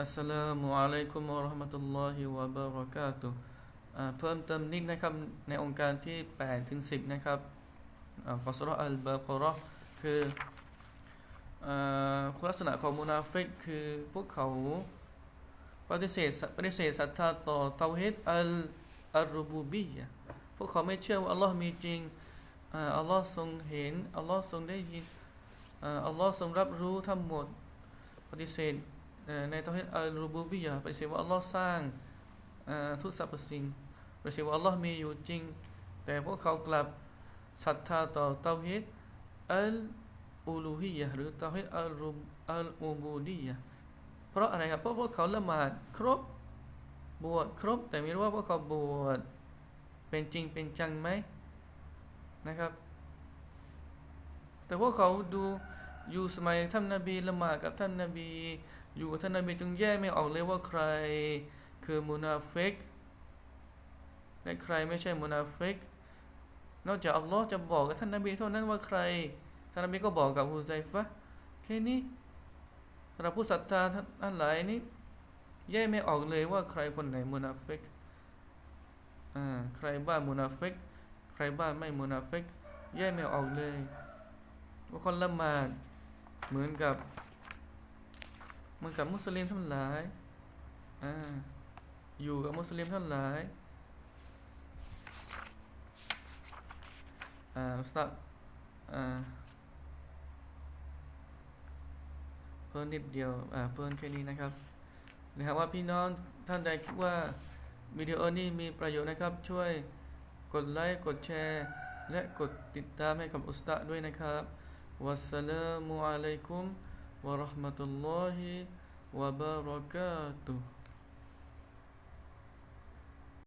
อัสสลามุอะลัยกุมวะเราะห์มะตุลลอฮิวะบะเราะกาตุฮ์อ่าเพิ่มเติมนิดนะครับ ในองค์การที่8ถึง10 นะครับอ่าขอสราอัลบากอราะห์คือคุณลักษณะของมุนาฟิกคือพวกเขาปฏิเสธปฏิเสธศรัทธาต่อเตาฮิดอัลอัลรูบูบียะพวกเขาไม่เชื่อว่าอัลลอฮ์มีจริงอัลลอฮ์ทรงเห็นอัลลอฮ์ทรงได้ยินอัลลอฮ์ทรงรับรู้ทั้งหมดปฏิเสธ ในตอนที่อัลรูบูบิยะปฏิเสธว่าอัลลอฮ์สร้างทุกสรรพสิ่งปฏิเสธว่าอัลลอฮ์มีอยู่จริง แต่พวกเขากลับศรัทธาต่อเตาฮิดอัลอูลูฮียะหรือเตาฮิดอัลรูอัลอูบูดียะเพราะอะไรครับเพราะพวกเขาละหมาดครบบวชครบ แต่ไม่รู้ว่าพวกเขาบวชเป็นจริงเป็นจังไหมนะครับ แต่พวกเขาดูอยู่สมัยท่านนบีละหมาดกับท่านนบี อยู่กับท่านนบีจึงแยกไม่ออกเลยว่าใคร คือมุนาฟิกและใครไม่ใช่มุนาฟิกนอกจากอัลลอฮ์จะบอกกับท่านนบีเท่านั้นว่าใคร ท่านนบีก็บอกกับฮุไซฟะแค่นี้สำหรับผู้ศรัทธาท่านหลายนี้แยกไม่ออกเลยว่าใครคนไหนมุนาฟิกอ่าใครบ้านมุนาฟิกใครบ้านไม่มุนาฟิกแยกไม่ออกเลยว่าคนละหมาดเหมือนกับ มันกับมุสลิมทั้งหลายอ่าอยู่กับมุสลิมทั้งหลายอ่าสตัดอ่าเพิ่มนิดเดียวอ่าเพิ่มแค่นี้นะครับนะครับว่าพี่น้องท่านใดคิดว่าวิดีโอนี้มีประโยชน์นะครับ ช่วยกดไลค์กดแชร์ และกดติดตามให้กับอุสตาด้วยนะครับวัสสลามุอะลัยกุม ورحمة الله وبركاته.